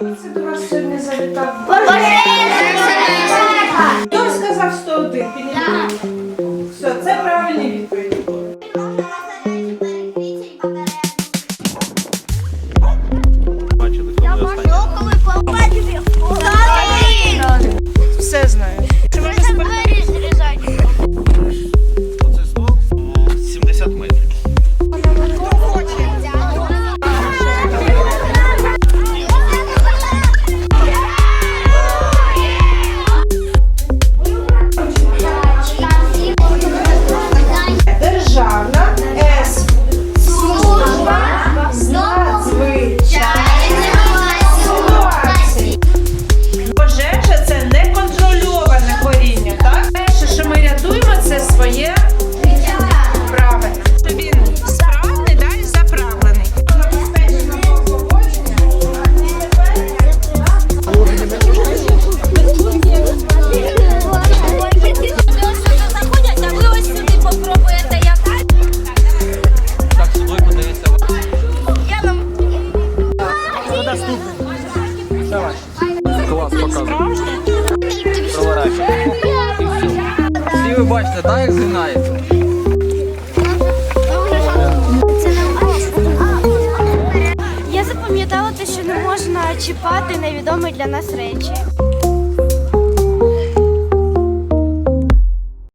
Це до вас сьогодні завітав. Клас, показує. Всі ви бачите, так як згинається? Я запам'ятала те, що не можна чіпати невідомі для нас речі.